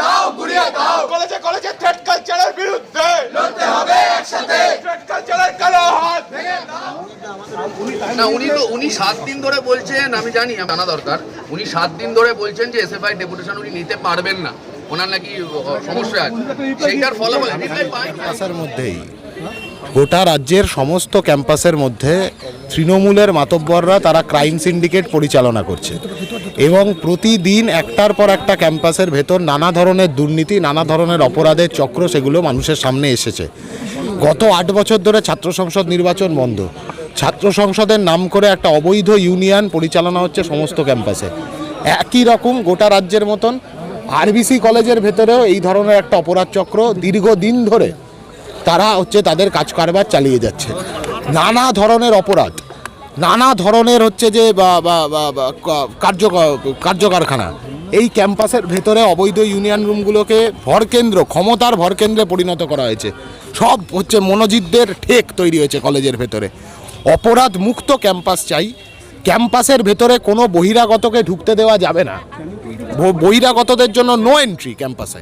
দাও গুড়িয়ে দাও। কলেজে কলেজে থ্রেড কালচারের বিরুদ্ধে। লড়তে হবে একসাথে। থ্রেড কালচারের কালো হাত। না উনি তো উনি সাত দিন ধরে বলছেন আমি জানি জানা দরকার উনি সাত দিন ধরে বলছেন যে এসএফআই ডেপুটেশন উনি নিতে পারবেন না। ওনার নাকি সমস্যা আছে। সেইটার ফলাফল মধ্যেই গোটা রাজ্যের সমস্ত ক্যাম্পাসের মধ্যে তৃণমূলের মাতব্বররা তারা ক্রাইম সিন্ডিকেট পরিচালনা করছে। এবং প্রতিদিন একটার পর একটা ক্যাম্পাসের ভেতর নানা ধরনের দুর্নীতি, নানা ধরনের অপরাধের চক্র সেগুলো মানুষের সামনে এসেছে। গত আট বছর ধরে ছাত্র সংসদ নির্বাচন বন্ধ। ছাত্র সংসদের নাম করে একটা অবৈধ ইউনিয়ন পরিচালনা হচ্ছে সমস্ত ক্যাম্পাসে। একই রকম গোটা রাজ্যের মতন আরবিসি কলেজের ভেতরেও এই ধরনের একটা অপরাধ চক্র দীর্ঘদিন ধরে তারা হচ্ছে তাদের কাজ কারবার চালিয়ে যাচ্ছে। নানা ধরনের অপরাধ। নানা ধরনের হচ্ছে যে কার্য কার্যকারখানা। এই ক্যাম্পাসের ভেতরে অবৈধ ইউনিয়ন রুমগুলোকে ভরকেন্দ্র ক্ষমতার ভরকেন্দ্রে পরিণত করা হয়েছে। সব হচ্ছে মনোজিতদের ঠেক তৈরি হয়েছে কলেজের ভেতরে। অপরাধ মুক্ত ক্যাম্পাস চাই। ক্যাম্পাসের ভেতরে কোনো বহিরাগতকে ঢুকতে দেওয়া যাবে না। বহিরাগতদের জন্য নো এন্ট্রি ক্যাম্পাসে।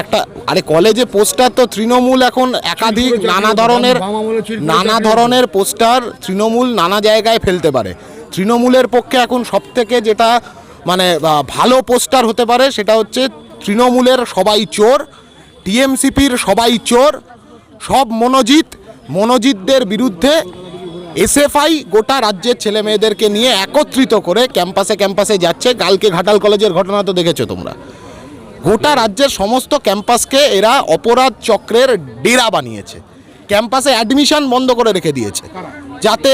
একটা আরে কলেজে পোস্টার তো তৃণমূল এখন একাধিক নানা ধরনের নানা ধরনের পোস্টার তৃণমূল নানা জায়গায় ফেলতে পারে। তৃণমূলের পক্ষে এখন সব থেকে যেটা মানে ভালো পোস্টার হতে পারে, সেটা হচ্ছে তৃণমূলের সবাই চোর, টিএমসিপির সবাই চোর, সব মনোজিৎ মনোজিতদের বিরুদ্ধে এসএফআই গোটা রাজ্যের ছেলে মেয়েদেরকে নিয়ে একত্রিত করে ক্যাম্পাসে ক্যাম্পাসে যাচ্ছে। কালকে ঘাটাল কলেজের ঘটনা তো দেখেছ তোমরা। গোটা রাজ্যের সমস্ত ক্যাম্পাসকে এরা অপরাধ চক্রের ডেরা বানিয়েছে। ক্যাম্পাসে অ্যাডমিশন বন্ধ করে রেখে দিয়েছে। যাতে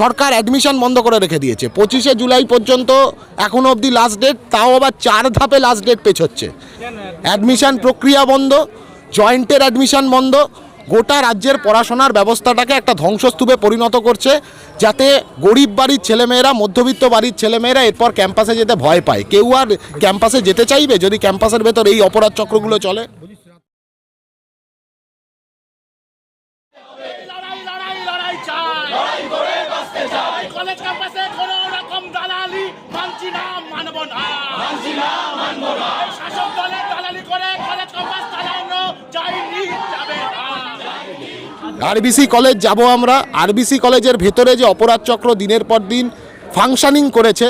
সরকার অ্যাডমিশন বন্ধ করে রেখে দিয়েছে। পঁচিশে জুলাই পর্যন্ত এখনও অবধি লাস্ট ডেট তাও আবার চার ধাপে লাস্ট ডেট পেছোচ্ছে। অ্যাডমিশন প্রক্রিয়া বন্ধ জয়েন্টের অ্যাডমিশন বন্ধ, গোটা রাজ্যের পড়াশোনার ব্যবস্থাটাকে একটা ধ্বংসস্তূপে পরিণত করছে, যাতে গরিব বাড়ির ছেলেমেয়েরা, মধ্যবিত্ত বাড়ির ছেলেমেয়েরা এরপর ক্যাম্পাসে যেতে ভয় পায়। কেউ আর ক্যাম্পাসে যেতে চাইবে? যদি ক্যাম্পাসের ভেতর এই অপরাধ চক্রগুলো চলে লড়াই লড়াই লড়াই চাই এই কলেজ ক্যাম্পাসে কোনো রকম দালালি মানছি না মানব না এই কলেজ আরবিসি কলেজ যাব আমরা। আরবিসি কলেজের ভেতরে যে অপরাধ চক্র দিনের পর দিন ফাংশনিং করেছে,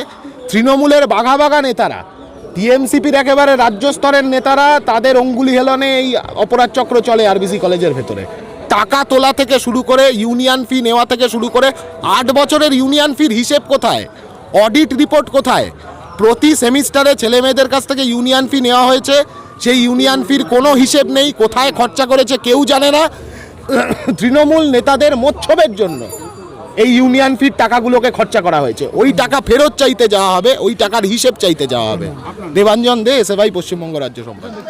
তৃণমূলের বাঘা বাঘা নেতারা, টিএমসিপির একেবারে রাজ্য স্তরের নেতারা, তাদের অঙ্গুলি হেলনে এই অপরাধ চক্র চলে আরবিসি কলেজের ভেতরে। টাকা তোলা থেকে শুরু করে ইউনিয়ন ফি নেওয়া থেকে শুরু করে, আট বছরের ইউনিয়ন ফির হিসেব কোথায়? অডিট রিপোর্ট কোথায়? প্রতি সেমিস্টারে ছেলে মেয়েদের কাছ থেকে ইউনিয়ন ফি নেওয়া হয়েছে। সেই ইউনিয়ন ফির কোনো হিসেব নেই কোথায় খরচা করেছে কেউ জানে না। তৃণমূল নেতাদের মোচ্ছবের জন্য এই ইউনিয়ন ফির টাকাগুলোকে খরচা করা হয়েছে। ওই টাকা ফেরত চাইতে যাওয়া হবে ওই টাকার হিসেব চাইতে যাওয়া হবে। দেবাঞ্জন দে এসে ভাই পশ্চিমবঙ্গ রাজ্য সম্পাদক।